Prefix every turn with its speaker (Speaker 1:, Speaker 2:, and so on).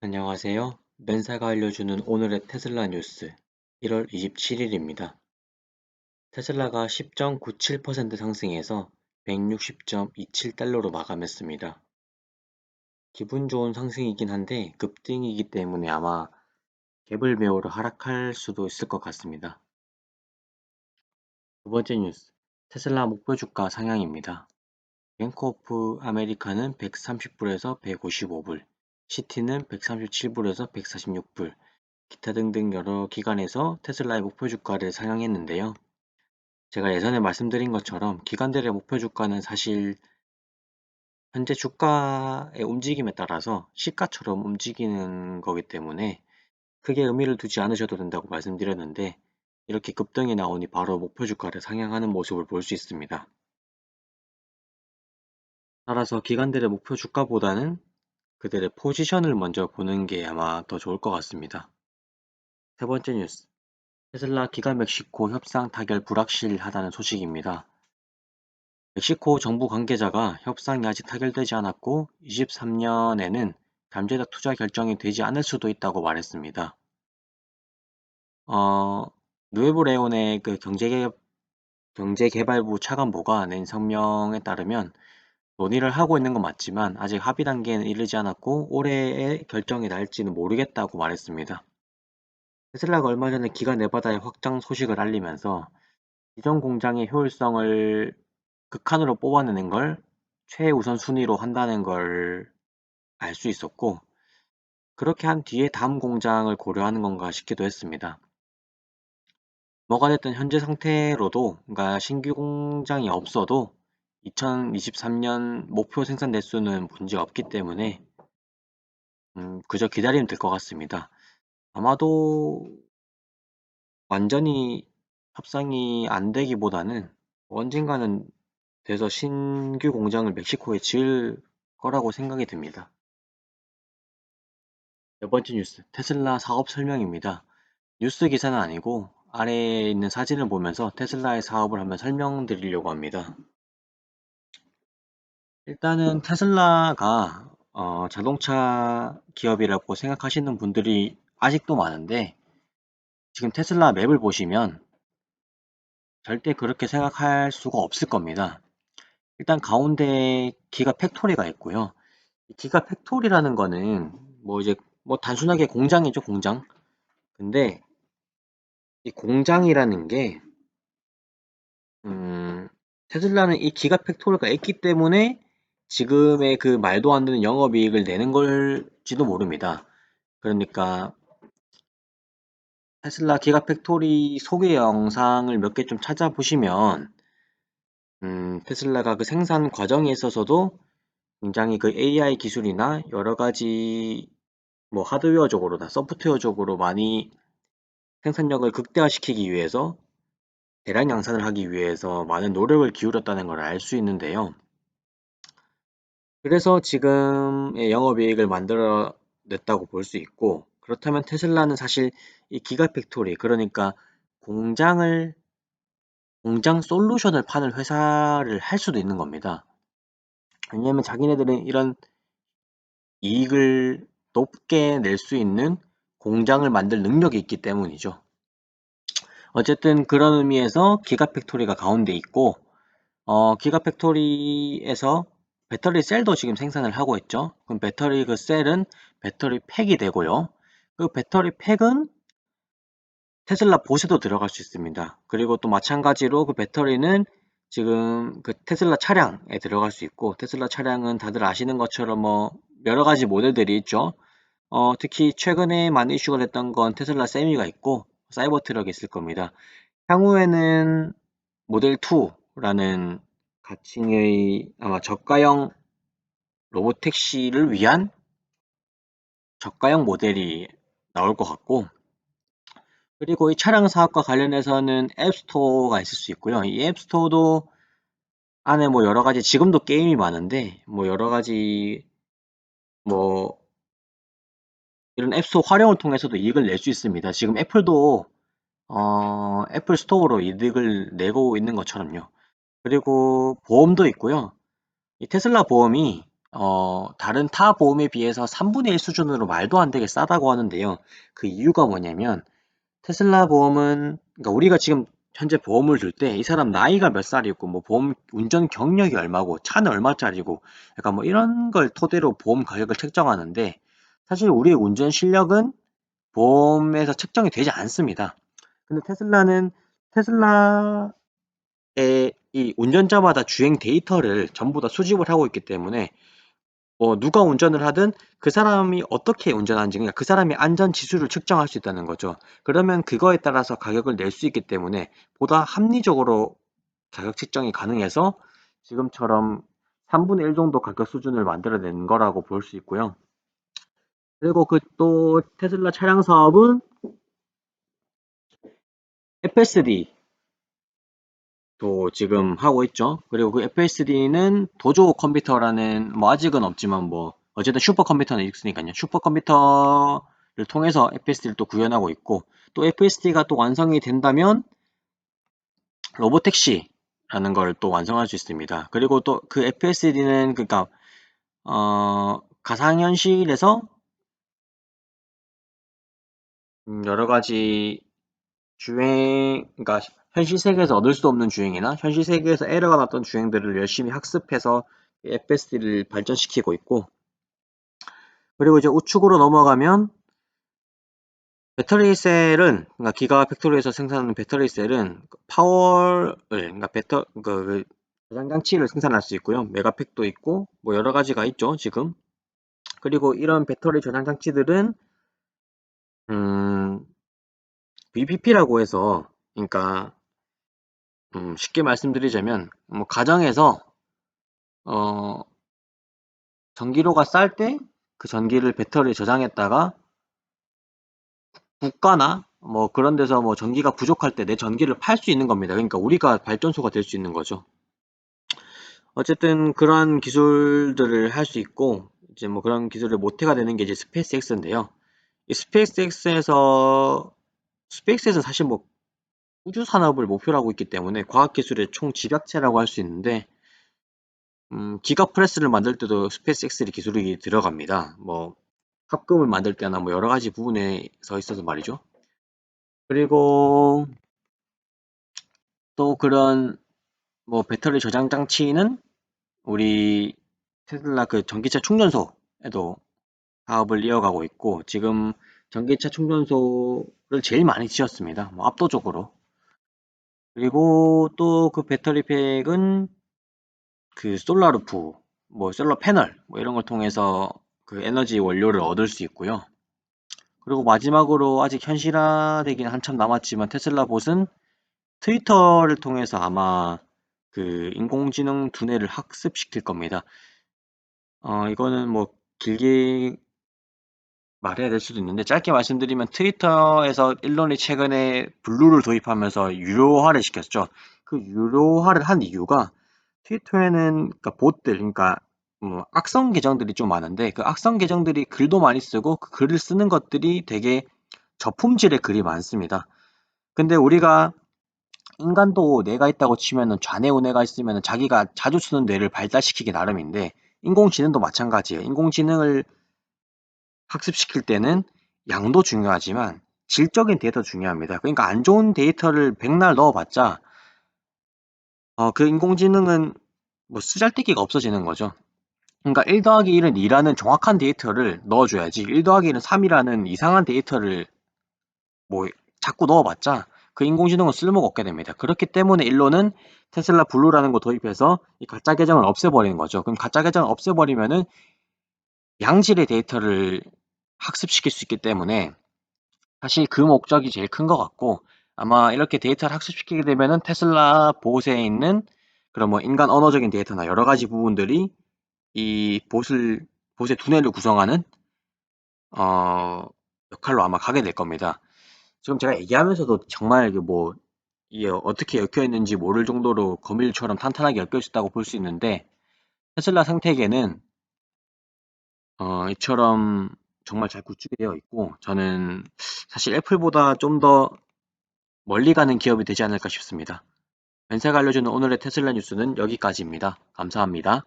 Speaker 1: 안녕하세요. 맨사가 알려주는 오늘의 테슬라 뉴스 1월 27일입니다. 테슬라가 10.97% 상승해서 160.27달러로 마감했습니다. 기분 좋은 상승이긴 한데 급등이기 때문에 아마 갭을 매우로 하락할 수도 있을 것 같습니다. 두 번째 뉴스, 테슬라 목표 주가 상향입니다. 뱅크 오프 아메리카는 130불에서 155불, 시티는 137불에서 146불, 기타 등등 여러 기관에서 테슬라의 목표 주가를 상향했는데요. 제가 예전에 말씀드린 것처럼 기관들의 목표 주가는 사실 현재 주가의 움직임에 따라서 시가처럼 움직이는 거기 때문에 크게 의미를 두지 않으셔도 된다고 말씀드렸는데 이렇게 급등이 나오니 바로 목표 주가를 상향하는 모습을 볼 수 있습니다. 따라서 기관들의 목표 주가보다는 그들의 포지션을 먼저 보는 게 아마 더 좋을 것 같습니다. 세 번째 뉴스. 테슬라 기가 멕시코 협상 타결 불확실하다는 소식입니다. 멕시코 정부 관계자가 협상이 아직 타결되지 않았고 23년에는 잠재적 투자 결정이 되지 않을 수도 있다고 말했습니다. 어, 누에보 레온의 그 경제개, 경제개발부 차관보가 낸 성명에 따르면 논의를 하고 있는 건 맞지만 아직 합의 단계에는 이르지 않았고 올해에 결정이 날지는 모르겠다고 말했습니다. 테슬라가 얼마 전에 기가 네바다의 확장 소식을 알리면서 기존 공장의 효율성을 극한으로 뽑아내는 걸 최우선 순위로 한다는 걸 알 수 있었고 그렇게 한 뒤에 다음 공장을 고려하는 건가 싶기도 했습니다. 뭐가 됐든 현재 상태로도 그러니까 신규 공장이 없어도 2023년 목표 생산 대수는 문제 없기 때문에 음, 그저 기다리면 될 것 같습니다. 아마도 완전히 협상이 안 되기보다는 언젠가는 돼서 신규 공장을 멕시코에 지을 거라고 생각이 듭니다. 네 번째 뉴스, 테슬라 사업 설명입니다. 뉴스 기사는 아니고 아래에 있는 사진을 보면서 테슬라의 사업을 한번 설명드리려고 합니다. 일단은 테슬라가 어, 자동차 기업이라고 생각하시는 분들이 아직도 많은데 지금 테슬라 맵을 보시면 절대 그렇게 생각할 수가 없을 겁니다. 일단 가운데 기가 팩토리가 있고요. 기가 팩토리라는 거는 뭐 이제 뭐 단순하게 공장이죠, 공장. 근데 이 공장이라는 게 음, 테슬라는 이 기가 팩토리가 있기 때문에 지금의 그 말도 안 되는 영업이익을 내는 걸지도 모릅니다. 그러니까 테슬라 기가 팩토리 소개 영상을 몇 개 좀 찾아보시면 음, 테슬라가 그 생산 과정에 있어서도 굉장히 그 AI 기술이나 여러 가지 뭐 하드웨어적으로나 소프트웨어적으로 많이 생산력을 극대화시키기 위해서 대량 양산을 하기 위해서 많은 노력을 기울였다는 걸 알 수 있는데요. 그래서 지금의 영업이익을 만들어 냈다고 볼 수 있고 그렇다면 테슬라는 사실 이 기가팩토리 그러니까 공장을 공장 솔루션을 파는 회사를 할 수도 있는 겁니다. 왜냐하면 자기네들은 이런 이익을 높게 낼 수 있는 공장을 만들 능력이 있기 때문이죠. 어쨌든 그런 의미에서 기가팩토리가 가운데 있고 어, 기가팩토리에서 배터리 셀도 지금 생산을 하고 있죠. 그럼 배터리 그 셀은 배터리 팩이 되고요. 그 배터리 팩은 테슬라 보세도 들어갈 수 있습니다. 그리고 또 마찬가지로 그 배터리는 지금 그 테슬라 차량에 들어갈 수 있고 테슬라 차량은 다들 아시는 것처럼 뭐 여러 가지 모델들이 있죠. 어, 특히 최근에 많이 이슈가 됐던 건 테슬라 세미가 있고 사이버 트럭이 있을 겁니다. 향후에는 모델 2라는 가칭의 아마 저가형 로보택시를 위한 저가형 모델이 나올 것 같고 그리고 이 차량 사업과 관련해서는 앱스토어가 있을 수 있고요. 이 앱스토어도 안에 뭐 여러 가지 지금도 게임이 많은데 뭐 여러 가지 뭐 이런 앱스토어 활용을 통해서도 이익을 낼 수 있습니다. 지금 애플도 어, 애플 스토어로 이득을 내고 있는 것처럼요. 그리고 보험도 있고요. 이 테슬라 보험이 어, 다른 타 보험에 비해서 3분의 1 수준으로 말도 안 되게 싸다고 하는데요. 그 이유가 뭐냐면 테슬라 보험은 그러니까 우리가 지금 현재 보험을 들 때 이 사람 나이가 몇 살이고 뭐 보험 운전 경력이 얼마고 차는 얼마짜리고 약간 뭐 이런 걸 토대로 보험 가격을 책정하는데 사실 우리의 운전 실력은 보험에서 책정이 되지 않습니다. 근데 테슬라는 테슬라의 이 운전자마다 주행 데이터를 전부 다 수집을 하고 있기 때문에 뭐 누가 운전을 하든 그 사람이 어떻게 운전하는지 그러니까 그 사람의 안전 지수를 측정할 수 있다는 거죠. 그러면 그거에 따라서 가격을 낼 수 있기 때문에 보다 합리적으로 가격 책정이 가능해서 지금처럼 3분의 1 정도 가격 수준을 만들어낸 거라고 볼 수 있고요. 그리고 그 또 테슬라 차량 사업은 FSD 또 지금 하고 있죠. 그리고 그 FSD는 도조 컴퓨터라는 뭐 아직은 없지만 뭐 어쨌든 슈퍼컴퓨터는 있으니까요. 슈퍼컴퓨터를 통해서 FSD를 또 구현하고 있고 또 FSD가 또 완성이 된다면 로보택시라는 걸 또 완성할 수 있습니다. 그리고 또 그 FSD는 그러니까 어 가상현실에서 음, 여러 가지 주행, 그러니까 현실 세계에서 얻을 수 없는 주행이나 현실 세계에서 에러가 났던 주행들을 열심히 학습해서 FSD를 발전시키고 있고 그리고 이제 우측으로 넘어가면 배터리 셀은 그러니까 기가 팩토리에서 생산하는 배터리 셀은 파워를 그러니까 배터 그, 그 저장 장치를 생산할 수 있고요. 메가팩도 있고 뭐 여러 가지가 있죠, 지금. 그리고 이런 배터리 저장 장치들은 음 VPP라고 해서 그러니까 음, 쉽게 말씀드리자면 뭐 가정에서 어, 전기료가 쌀 때 그 전기를 배터리에 저장했다가 국가나 뭐 그런 데서 뭐 전기가 부족할 때 내 전기를 팔 수 있는 겁니다. 그러니까 우리가 발전소가 될 수 있는 거죠. 어쨌든 그런 기술들을 할 수 있고 이제 뭐 그런 기술을 모태가 되는 게 이제 스페이스X인데요. 이 스페이스X에서 스페이스X는 사실 뭐 우주 산업을 목표로 하고 있기 때문에 과학 기술의 총 집약체라고 할 수 있는데 음, 기가 프레스를 만들 때도 스페이스X의 기술이 들어갑니다. 뭐 합금을 만들 때나 뭐 여러 가지 부분에서 있어서 말이죠. 그리고 또 그런 뭐 배터리 저장 장치는 우리 테슬라 그 전기차 충전소에도 사업을 이어가고 있고 지금 전기차 충전소를 제일 많이 지었습니다. 뭐 압도적으로. 그리고 또 그 배터리 팩은 그 솔라루프, 뭐 솔라 패널 뭐 이런 걸 통해서 그 에너지 원료를 얻을 수 있고요. 그리고 마지막으로 아직 현실화되기는 한참 남았지만 테슬라 봇은 트위터를 통해서 아마 그 인공지능 두뇌를 학습시킬 겁니다. 어, 이거는 뭐 길게 말해야 될 수도 있는데 짧게 말씀드리면 트위터에서 일론이 최근에 블루를 도입하면서 유료화를 시켰죠. 그 유료화를 한 이유가 트위터에는 그러니까 봇들 그러니까 뭐 악성 계정들이 좀 많은데 그 악성 계정들이 글도 많이 쓰고 그 글을 쓰는 것들이 되게 저품질의 글이 많습니다. 근데 우리가 인간도 뇌가 있다고 치면은 좌뇌 우뇌가 있으면은 자기가 자주 쓰는 뇌를 발달시키기 나름인데 인공지능도 마찬가지예요. 인공지능을 학습시킬 때는 양도 중요하지만 질적인 데이터 중요합니다. 그러니까 안 좋은 데이터를 백날 넣어봤자 어, 그 인공지능은 뭐 쓰잘데기가 없어지는 거죠. 그러니까 1 더하기 1은 2라는 정확한 데이터를 넣어줘야지 1 더하기 1은 3이라는 이상한 데이터를 뭐 자꾸 넣어봤자 그 인공지능은 쓸모가 없게 됩니다. 그렇기 때문에 일로는 테슬라 블루라는 거 도입해서 이 가짜 계정을 없애버리는 거죠. 그럼 가짜 계정을 없애버리면은 양질의 데이터를 학습시킬 수 있기 때문에 사실 그 목적이 제일 큰 것 같고 아마 이렇게 데이터를 학습시키게 되면은 테슬라 보트에 있는 그런 뭐 인간 언어적인 데이터나 여러 가지 부분들이 이 봇을 봇의 두뇌를 구성하는 어 역할로 아마 가게 될 겁니다. 지금 제가 얘기하면서도 정말 뭐 이게 어떻게 엮여 있는지 모를 정도로 거밀처럼 탄탄하게 엮여 있었다고 볼 수 있는데 테슬라 생태계는 어, 이처럼 정말 잘 구축이 되어 있고 저는 사실 애플보다 좀 더 멀리 가는 기업이 되지 않을까 싶습니다. 연세가 알려주는 오늘의 테슬라 뉴스는 여기까지입니다. 감사합니다.